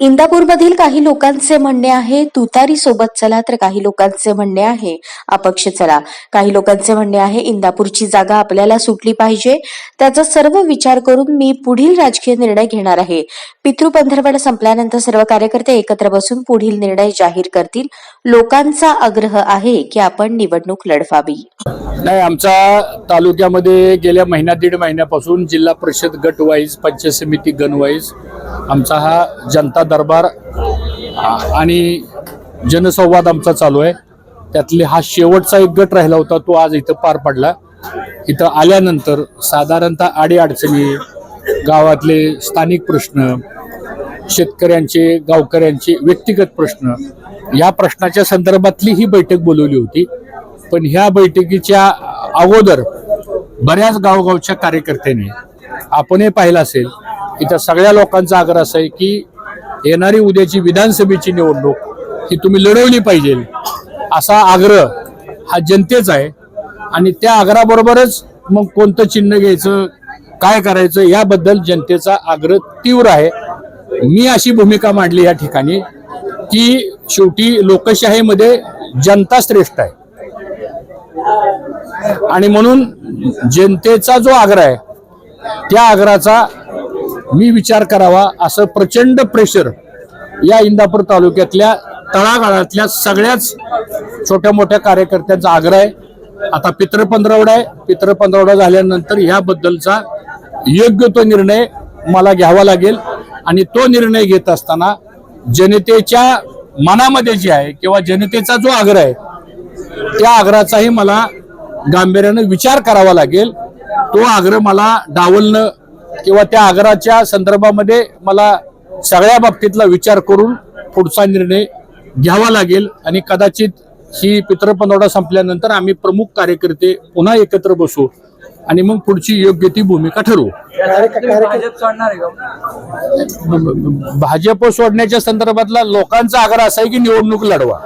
इंदापूरमधील काही लोकांचे म्हणणे आहे तुतारी सोबत चला तर काही लोकांचे म्हणणे आहे अपक्ष चला. काही लोकांचे म्हणणे आहे इंदापूरची जागा आपल्याला सुटली पाहिजे. त्याचा सर्व विचार करून मी पुढील राजकीय निर्णय घेणार आहे. पितृपंधरवड संपल्यानंतर सर्व कार्यकर्ते एकत्र बसून पुढील निर्णय जाहीर करतील. लोकांचा आग्रह आहे की आपण निवडणूक लढवावी. नाही आमचा तालुक्यामध्ये गेल्या महिना दीड महिन्यापासून जिल्हा परिषद गट वाईज पंचायत समिती गण वाईज आमचा हा जनता दरबार आणि जनसंवाद आमचा चालू आहे. त्यातले हा शेवटचा एक गट राहिला होता तो आज इथं पार पडला. इथं आल्यानंतर साधारणतः अडीअडचणी गावातले स्थानिक प्रश्न शेतकऱ्यांचे गावकऱ्यांचे व्यक्तिगत प्रश्न या प्रश्नाच्या संदर्भातली ही बैठक बोलवली होती. पण ह्या बैठकीच्या अगोदर बऱ्याच गावगावच्या कार्यकर्त्यांनी आपणही पाहिलं असेल इथं सगळ्या लोकांचा आग्रह असा आहे की येणारी उद्याची विधानसभेची निवडणूक ही तुम्ही लढवली पाहिजे. असा आग्रह हा जनतेचा आहे. आणि त्या आग्रहाबरोबरच मग कोणतं चिन्ह घ्यायचं काय करायचं याबद्दल जनतेचा आग्रह तीव्र आहे. मी अशी भूमिका मांडली या ठिकाणी की शेवटी लोकशाहीमध्ये जनता श्रेष्ठ आहे. आणि म्हणून जनतेचा जो आग्रह आहे त्या आग्रहाचा मी विचार करावा असं प्रचंड प्रेशर या इंदापूर तालुक्यातल्या तळागाळातल्या सगळ्याच छोट्या मोठ्या कार्यकर्त्यांचा आग्रह आहे. आता पित्र पंधरवडा आहे. पित्र पंधरवडा झाल्यानंतर ह्याबद्दलचा योग्य तो निर्णय मला घ्यावा लागेल आणि तो निर्णय घेत असताना जनतेच्या मनामध्ये जे आहे किंवा जनतेचा जो आग्रह आहे त्या आग्रहाचाही मला गांभीर्यानं विचार करावा लागेल. तो आग्रह मला डावलणं किंवा त्या आग्राच्या संदर्भामध्ये मला सगळ्या बाबतीतला विचार करून पुढचा निर्णय घ्यावा लागेल आणि कदाचित ही पितृपंधरवडा संपल्यानंतर आम्ही प्रमुख कार्यकर्ते पुन्हा एकत्र बसू आणि मग पुढची योग्य ती भूमिका ठरवू. भाजप भाजप सोडण्याच्या संदर्भातला लोकांचा आग्रह असा आहे की निवडणूक लढवा.